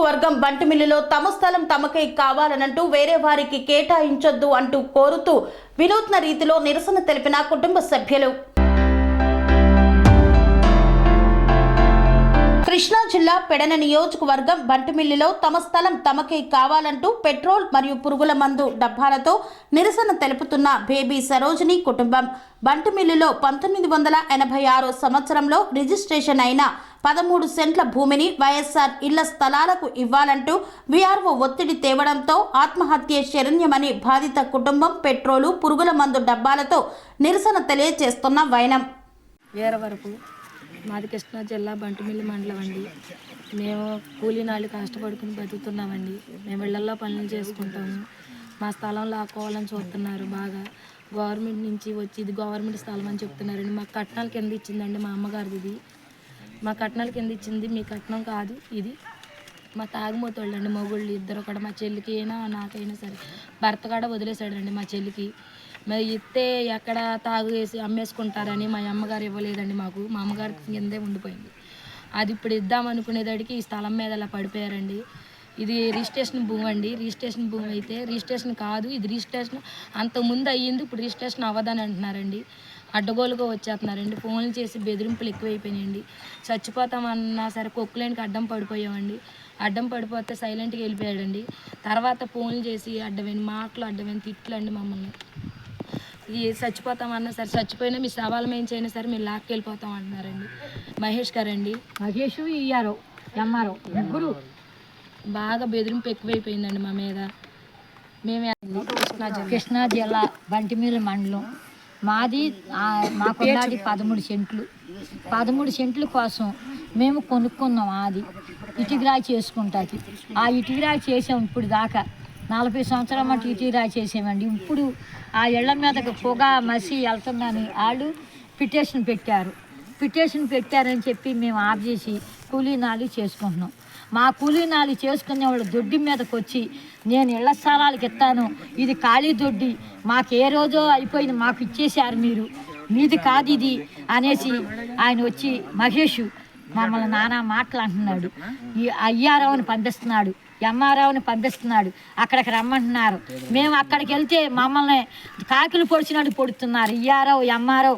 నియోజకవర్గం బంటిమిల్లిలో తమ స్థలం తమకే కావాలనంటూ వేరే వారికి కేటాయించొద్దు అంటూ కోరుతూ వినూత్న రీతిలో నిరసన తెలిపిన కుటుంబ సభ్యులు. కృష్ణా జిల్లా పెడన నియోజకవర్గం బంటుమిల్లిలో తమ స్థలం తమకే కావాలంటూ పెట్రోల్ మరియు పురుగుల మందు డబ్బాలతో నిరసన తెలుపుతున్న బేబీ సరోజిని కుటుంబం. బంటుమిల్లిలో పంతొమ్మిది వందల ఎనభై ఆరు సంవత్సరంలో రిజిస్ట్రేషన్ అయిన పదమూడు సెంట్ల భూమిని వైఎస్ఆర్ ఇళ్ళ స్థలాలకు ఇవ్వాలంటూ వీఆర్ఓ ఒత్తిడి తేవడంతో ఆత్మహత్య శరణ్యమని బాధిత కుటుంబం పెట్రోలు పురుగుల మందు డబ్బాలతో నిరసన తెలియజేస్తున్న వైనం. వరకు మాది కృష్ణా జిల్లా బంటుమిల్లి మండలం అండి. మేము కూలీనాళ్ళు కష్టపడుకుని బతుకుతున్నామండి. మేము ఇళ్ళలో పనులు చేసుకుంటాము. మా స్థలం లాక్కోవాలని చూస్తున్నారు బాగా. గవర్నమెంట్ నుంచి వచ్చి ఇది గవర్నమెంట్ స్థలం అని చెప్తున్నారండి. మాకు కట్నాలు కింద ఇచ్చిందండి మా అమ్మగారిది ఇది. మా కట్నాలు కింద ఇచ్చింది మీ కట్నం కాదు ఇది. మా తాగుమోతోళ్ళండి మొగుళ్ళు ఇద్దరు కూడా మా చెల్లికి అయినా నాకైనా సరే భర్త కూడా వదిలేశాడండి మా చెల్లికి. మరి ఇస్తే ఎక్కడ తాగు వేసి అమ్మేసుకుంటారని మా అమ్మగారు ఇవ్వలేదండి మాకు. మా అమ్మగారి కిందే ఉండిపోయింది. అది ఇప్పుడు ఇద్దాం ఈ స్థలం మీద అలా పడిపోయారండి. ఇది రిజిస్ట్రేషన్ భూమి అండి. రిజిస్ట్రేషన్ భూమి అయితే రిజిస్ట్రేషన్ కాదు ఇది రిజిస్ట్రేషన్ అంత ముందు అయ్యింది ఇప్పుడు రిజిస్ట్రేషన్ అవ్వదని అంటున్నారండి. అడ్డగోలుగా వచ్చేస్తున్నారండి. ఫోన్లు చేసి బెదిరింపులు ఎక్కువైపోయినాయండి. చచ్చిపోతామన్నా సరే కొక్కులేనికి అడ్డం పడిపోయామండి. అడ్డం పడిపోతే సైలెంట్గా వెళ్ళిపోయాడండి. తర్వాత ఫోన్లు చేసి అడ్డమైన మాటలు అడ్డమైన తిట్లు అండి మమ్మల్ని. ఈ చచ్చిపోతామన్నా సరే చచ్చిపోయినా మీ సవాలు మేము చేయనా సరే మీరు లాక్కెళ్ళిపోతాం అంటున్నారండి. మహేష్ గారండి. మహేష్ ఇయ్యారు ఎంఆర్ఓ ముగ్గురు బాగా బెదిరింపు ఎక్కువైపోయిందండి మా మీద. మేమే కృష్ణా జిల్లా కృష్ణా జిల్లా బంటిమీల మండలం. మాది ఆ, మాకున్నది పదమూడు సెంట్లు. పదమూడు సెంట్ల కోసం మేము కొనుక్కున్నాం అది ఇటుకరాయి చేసుకుంటాకి. ఆ ఇటుకరాయి చేసాం ఇప్పుడు దాకా. నలభై సంవత్సరాల మటు ఇటుకరాయి రాసేసామండి ఇప్పుడు ఆ ఇళ్ళ మీదకి పొగ మసి వెళ్తుందని వాళ్ళు పిటిషన్ పెట్టారు. పిటిషన్ పెట్టారని చెప్పి మేము ఆఫ్ చేసి కూలీనాలు చేసుకుంటున్నాం. మా కూలీనాలు చేసుకునే వాళ్ళు దొడ్డి మీదకి వచ్చి నేను ఇళ్ళ స్థలాలకు ఇస్తాను. ఇది ఖాళీ దొడ్డి. మాకు ఏ రోజో అయిపోయింది. మాకు ఇచ్చేశారు మీరు. మీది కాదు ఇది అనేసి ఆయన వచ్చి మహేష్ మమ్మల్ని నానా మాటలు అంటున్నాడు. ఈ అయ్యారావుని పంపిస్తున్నాడు ఎంఆర్ఆవుని పంపిస్తున్నాడు అక్కడికి రమ్మంటున్నారు. మేము అక్కడికి వెళ్తే మమ్మల్ని కాకిలు పొడిచినట్టు పొడుతున్నారు. ఇయ్యారావు ఎంఆర్ఓ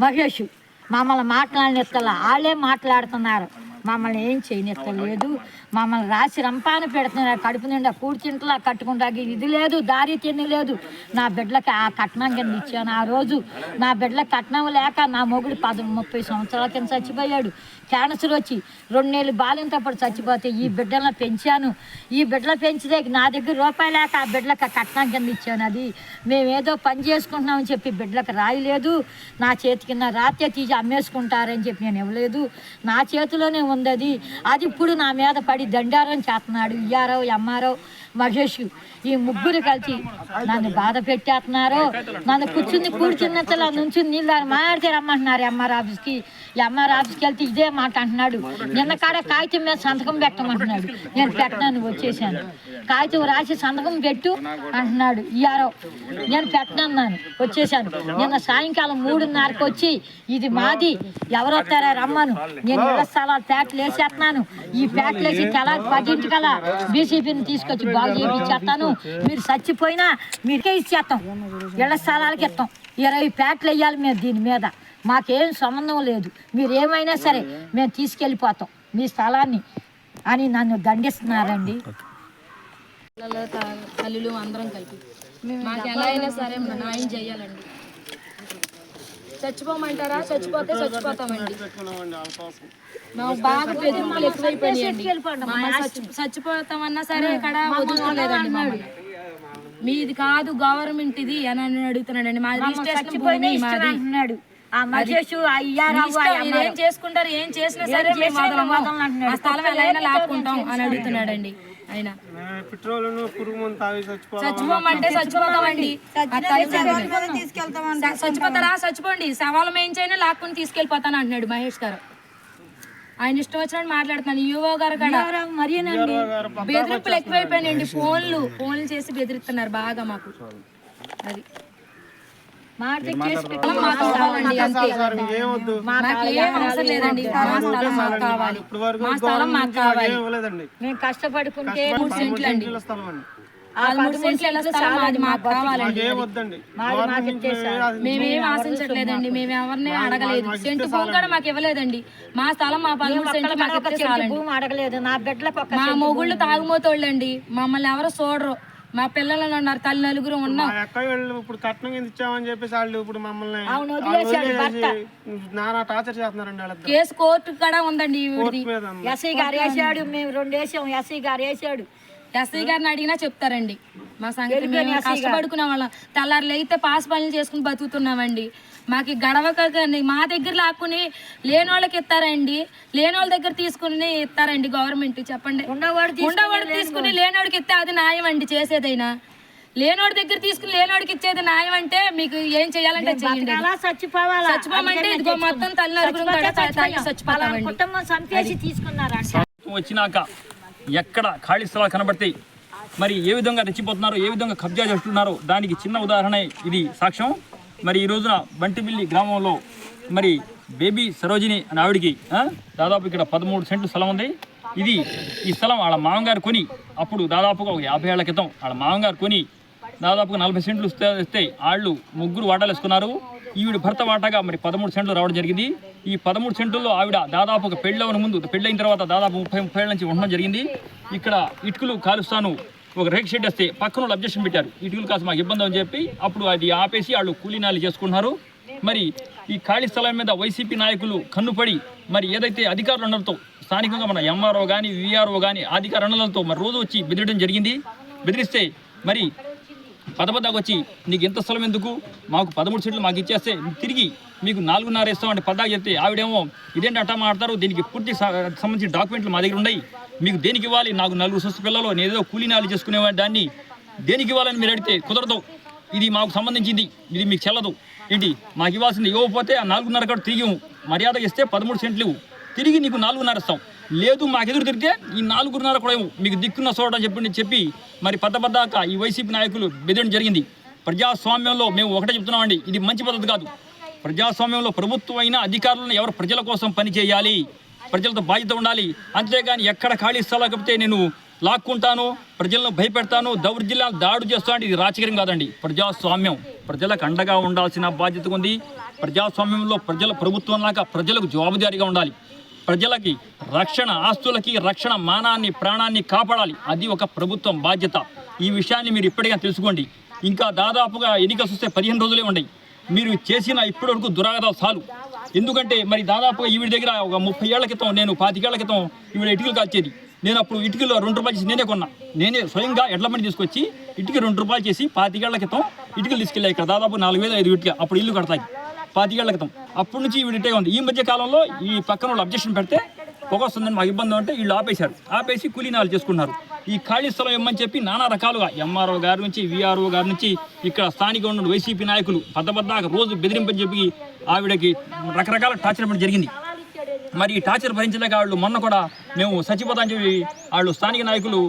మహేష్ మమ్మల్ని మాట్లాడనిస్తలా వాళ్ళే మాట్లాడుతున్నారు. మమ్మల్ని ఏం చేయనిస్తలేదు మమ్మల్ని రాసి రంపాన పెడుతున్నారు. కడుపు నిండా కూర్చుంటలా కట్టుకుంటాకి ఇది లేదు దారి తిండి లేదు. నా బిడ్డలకి ఆ కట్నం కింద ఇచ్చాను. ఆ రోజు నా బిడ్డల కట్నం లేక నా మొగుడు పద ముప్పై సంవత్సరాల కింద చచ్చిపోయాడు. క్యాన్సర్ వచ్చి రెండు నెలలు బాలింతప్పుడు చచ్చిపోతే ఈ బిడ్డలను పెంచాను. ఈ బిడ్డలు పెంచితే నా దగ్గర రూపాయి లేక ఆ బిడ్డలకు ఆ కట్నం కింద ఇచ్చాను. అది మేమేదో పని చేసుకుంటున్నామని చెప్పి బిడ్డలకు రాయలేదు. నా చేతి కింద రాత్రి తీసి అమ్మేసుకుంటారని చెప్పి నేను ఇవ్వలేదు. నా చేతిలోనే ఉంది అది. అది ఇప్పుడు నా మీద పడి దండారం చేస్తున్నాడు ఇయ్యారో ఎమ్మారో మహేష్ ఈ ముగ్గురు కలిసి నన్ను బాధ పెట్టేస్తున్నారు. నన్ను కూర్చుని కూర్చున్నతలా నుంచి నీళ్ళు మాడితే రమ్మంటున్నారు ఎంఆర్ ఆఫీస్కి. ఎంఆర్ ఆఫీస్కి వెళ్తే ఇదే మాట అంటున్నాడు. నిన్న కాడ కాగితం మీద సంతకం పెట్టమంటున్నాడు. నేను పెట్టినాను వచ్చేసాను. కాగితం రాసి సంతకం పెట్టు అంటున్నాడు. ఇయారో నేను పెట్టనన్నాను వచ్చేసాను. నిన్న సాయంకాలం మూడున్నరకు వచ్చి ఇది మాది ఎవరు వస్తారా రమ్మను. నేను ఇళ్ళ స్థలాలు ప్యాట్లు వేసేస్తున్నాను. ఈ ప్యాట్లు వేసి తెల పదింటికల్లా బీసీపీని తీసుకొచ్చి బాగు చేయించేస్తాను మీరు చచ్చిపోయినా మీకే ఇచ్చేస్తాం ఇళ్ళ స్థలాలకి ఇస్తాం ఇరవై ప్యాట్లు వేయాలి మేము దీని మీద. మాకేం సంబంధం లేదు. మీరు ఏమైనా సరే మేము తీసుకెళ్ళిపోతాం మీ స్థలాన్ని అని నన్ను దండిస్తున్నారండి. తల్లులు అందరం కలిపి. మాకు ఎలా అయినా సరే న్యాయం చేయాలండి. చచ్చిపోమంటారా? చచ్చిపోతే చచ్చిపోతామండి. బాగా బెదిరింపులు ఎక్కువైపోయినాయండి. చచ్చిపోతామన్నా సరే ఇక్కడ వదులుకోలేదండి మమ్మల్ని. మీది కాదు గవర్నమెంట్ ఇది అని అని అడుగుతున్నాడండి. భూమి మాది. అంటున్నాడు. మీరు ఏం చేసుకుంటారు ఏం చేసినా సరే మేము. ఆ స్థలం ఎలా అయినా లాక్కుంటాం అని అడుగుతున్నాడండి ఆయన. పెట్రోల్ పురుగు మందు తాగి చచ్చిపోమంటే చచ్చిపోతామండి. చచ్చిపోతారా? చచ్చిపోండి. సవాలు మేయించైనా లాక్కుని తీసుకెళ్ళిపోతాను అంటున్నాడు మహేష్ గారు. ఆయన ఇష్టం వచ్చినట్టు మాట్లాడుతున్నాను. యువ గారు కూడా మరీనండి బెదిరింపులు ఎక్కువైపోయినాయండి. ఫోన్లు ఫోన్లు చేసి బెదిరిస్తున్నారు బాగా మాకు. అది. మేము కష్టపడుకుంటే మూడు సెంట్లు అండి మేమేం ఆశించట్లేదండి మేము ఎవరిని అడగలేదు. సెంటు భూమి కూడా మాకు ఇవ్వలేదండి. మా స్థలం మా పదమూడు సెంట్లు మాకు అడగలేదు. నా బిడ్డలకు ఒక మా మొగుళ్ళు తాగుమోతోళ్ళండి. మమ్మల్ని ఎవరు చూడరు. మా పిల్లలు ఉన్నారు తల్లి నలుగురు ఉన్నాం. మా అక్క వాళ్ళు ఇప్పుడు కట్నం కింద ఇచ్చామని చెప్పేసి వాళ్ళు ఇప్పుడు మమ్మల్ని అవును, వాళ్ళు వదిలేశాడు వదిలేసి నానా టార్చర్ చేస్తున్నారండి వాళ్ళిద్దరు. కేసు కోర్టు కూడా ఉందండి. ఎస్ఐ గారు వేసాడు మేము రెండు వేసాం. ఎస్ఐ గారు వేసాడు. ఎస్ఐ గారిని అడిగినా చెప్తారండి. మా సంగతి మేము కష్టపడుకునే వాళ్ళం తెల్లారులు అయితే పాస్ పనులు చేసుకుని బతుకుతున్నామండి. మాకు ఈ గడవకండి మా దగ్గర లాక్కుని లేని వాళ్ళకి ఇస్తారండి. లేని వాళ్ళ దగ్గర తీసుకుని ఇస్తారండి గవర్నమెంట్. చెప్పండి. ఉండవాడు తీసుకుని లేనివాడికి ఇస్తే అది న్యాయం అండి చేసేదైనా లేనివాడి దగ్గర తీసుకుని లేనివాడికి ఇచ్చేది న్యాయం అంటే మీకు ఏం చేయాలంటే చేయండి. చచ్చిపోమంటే ఇదిగో మొత్తం తల్లి చచ్చిపోతామండి. కుటుంబం తీసుకున్నారంట వచ్చినాక ఎక్కడ ఖాళీ స్థలాలు కనబడతాయి మరి ఏ విధంగా రెచ్చిపోతున్నారో ఏ విధంగా కబ్జా చేస్తున్నారో దానికి చిన్న ఉదాహరణ ఇది సాక్ష్యం. మరి ఈ రోజున బంటిపిల్లి గ్రామంలో మరి బేబీ సరోజిని అనే ఆవిడికి దాదాపు ఇక్కడ పదమూడు సెంట్లు స్థలం ఉంది. ఇది ఈ స్థలం వాళ్ళ మామగారు కొని అప్పుడు దాదాపుగా ఒక యాభై ఏళ్ళ క్రితం వాళ్ళ మామగారు కొని దాదాపుగా నలభై సెంట్లు ఇస్తే ఇస్తే వాళ్ళు ముగ్గురు వాటాలు వేసుకున్నారు. ఈవిడ భర్త వాటాగా మరి పదమూడు సెంట్లు రావడం జరిగింది. ఈ పదమూడు సెంటుల్లో ఆవిడ దాదాపు ఒక పెళ్ళవన ముందు పెళ్ళైన తర్వాత దాదాపు ముప్పై ముప్పై ఏళ్ళ నుంచి ఉండడం జరిగింది. ఇక్కడ ఇటుకలు కాలుస్తాను ఒక రేక్ షెడ్ వస్తే పక్కన వాళ్ళు అబ్జెక్షన్ పెట్టారు. ఇటుకలు కాస్త మాకు ఇబ్బంది అని చెప్పి అప్పుడు అది ఆపేసి వాళ్ళు కూలీనాలు చేసుకుంటున్నారు. మరి ఈ ఖాళీ స్థలం మీద వైసీపీ నాయకులు కన్నుపడి మరి ఏదైతే అధికారులు ఉండడంతో స్థానికంగా మన ఎంఆర్ఓ కానీ విఆర్ఓ కానీ అధికార మరి రోజు వచ్చి బెదిరడం జరిగింది. బెదిరిస్తే మరి పదబద్దకు వచ్చి నీకు ఎంత స్థలం ఎందుకు? మాకు పదమూడు సీట్లు మాకు ఇచ్చేస్తే తిరిగి మీకు నాలుగున్నర ఇస్తాం అంటే పద్దాకు చెప్తే ఆవిడేమో ఇదేంటి అట్టా మాట్లాడతారు? దీనికి పూర్తి స- సంబంధించిన డాక్యుమెంట్లు మా దగ్గర ఉన్నాయి. మీకు దేనికి ఇవ్వాలి? నాకు నలుగురు సొస్తు పిల్లలు నేను ఏదో కూలీనాలు చేసుకునే దాన్ని దేనికి ఇవ్వాలని మీరు అడిగితే కుదరదు. ఇది మాకు సంబంధించింది. ఇది మీకు చెల్లదు. ఏంటి? మాకు ఇవ్వాల్సింది ఇవ్వకపోతే ఆ నాలుగున్నర కూడా తిరిగి మర్యాద ఇస్తే పదమూడు సెంట్లు తిరిగి నీకు నాలుగున్నర ఇస్తాం. లేదు మాకు ఎదురు తిరిగితే ఈ నాలుగున్నర కూడా మీకు దిక్కున్న చోట చెప్పి చెప్పి మరి పద్దపద్దాక ఈ వైసీపీ నాయకులు బెదిరడం జరిగింది. ప్రజాస్వామ్యంలో మేము ఒకటే చెప్తున్నామండి ఇది మంచి పద్ధతి కాదు. ప్రజాస్వామ్యంలో ప్రభుత్వం అధికారులను ఎవరు ప్రజల కోసం పనిచేయాలి ప్రజలతో బాధ్యత ఉండాలి. అంతేగాని ఎక్కడ ఖాళీ స్థలాలు నేను లాక్కుంటాను ప్రజలను భయపెడతాను దౌర్జన్యాలు దాడు చేస్తాను ఇది రాజకీయం కాదండి. ప్రజాస్వామ్యం ప్రజలకు అండగా ఉండాల్సిన బాధ్యత ఉంది. ప్రజాస్వామ్యంలో ప్రజల ప్రభుత్వం లాగా ప్రజలకు జవాబుదారీగా ఉండాలి. ప్రజలకి రక్షణ ఆస్తులకి రక్షణ మానాన్ని ప్రాణాన్ని కాపాడాలి. అది ఒక ప్రభుత్వం బాధ్యత. ఈ విషయాన్ని మీరు ఇప్పటికైనా తెలుసుకోండి. ఇంకా దాదాపుగా ఎన్నికలు చూస్తే పదిహేను రోజులే ఉన్నాయి మీరు చేసిన ఇప్పటివరకు దురాగతాలు చాలు. ఎందుకంటే మరి దాదాపుగా ఈవిడ దగ్గర ఒక ముప్పై ఏళ్ళ క్రితం నేను పాతికేళ్ళ క్రితం ఈవిడ ఇటుకలు కాల్చేది. నేను అప్పుడు ఇటుకలు రెండు రూపాయలు చేసి నేనే కొన్నా. నేనే స్వయంగా ఎడ్లమని తీసుకొచ్చి ఇటుక రెండు రూపాయలు చేసి పాతికేళ్ళ క్రితం ఇటుకలు తీసుకెళ్ళాయి ఇక్కడ. దాదాపు నాలుగు వేల ఐదు ఇటుక. అప్పుడు ఇల్లు కడతాయి. పాతికేళ్ళ క్రితం. అప్పటి నుంచి ఈవిడ ఇటే ఉంది. ఈ మధ్య కాలంలో ఈ పక్కన వాళ్ళు అబ్జెక్షన్ పెడితే పొగ వస్తుందని మాకు ఇబ్బంది అంటే వీళ్ళు ఆపేశారు. ఆపేసి కూలీనాలు చేసుకున్నారు. ఈ ఖాళీ స్థలం ఇమ్మని చెప్పి నానా రకాలుగా ఎంఆర్ఓ గారి నుంచి విఆర్ఓ గారి నుంచి ఇక్కడ స్థానిక ఉన్న వైసీపీ నాయకులు పద్దబద్దాక రోజు బెదిరింపని చెప్పి ఆవిడకి రకరకాల టార్చర్ పని జరిగింది. మరి ఈ టార్చర్ భరించలేక వాళ్ళు మొన్న కూడా మేము చచ్చిపోతామని చెప్పి వాళ్ళు స్థానిక నాయకులు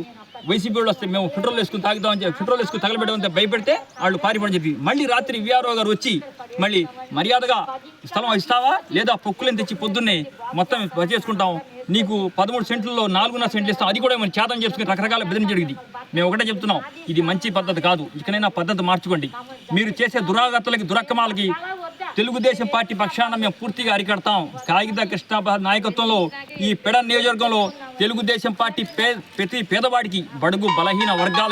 వైసీపీ వాళ్ళు వస్తే మేము పెట్రోల్ వేసుకుని తాగుతామని చెప్పి పెట్రోల్ వేసుకుని తగలబెట్టమంటే భయపెడితే వాళ్ళు పారిపోవడం చెప్పి. మళ్ళీ రాత్రి విఆర్ఓ గారు వచ్చి మళ్ళీ మర్యాదగా స్థలం ఇస్తావా? లేదా పొక్కులను తెచ్చి పొద్దున్నే మొత్తం చేసుకుంటాం నీకు పదమూడు సెంట్లలో నాలుగున్నర సెంట్లు ఇస్తాం. అది కూడా మనం చేతం చేసుకుని రకరకాల బెదిరించడం జరిగింది. మేము ఒకటే చెప్తున్నాం. ఇది మంచి పద్ధతి కాదు. ఇకనైనా పద్ధతి మార్చుకోండి. మీరు చేసే దురాగతులకి దురక్రమాలకి తెలుగుదేశం పార్టీ పక్షాన మేము పూర్తిగా అరికడతాం. కాగిత కృష్ణ నాయకత్వంలో ఈ పెడ నియోజకవర్గంలో తెలుగుదేశం పార్టీ పే ప్రతి పేదవాడికి బడుగు బలహీన వర్గాల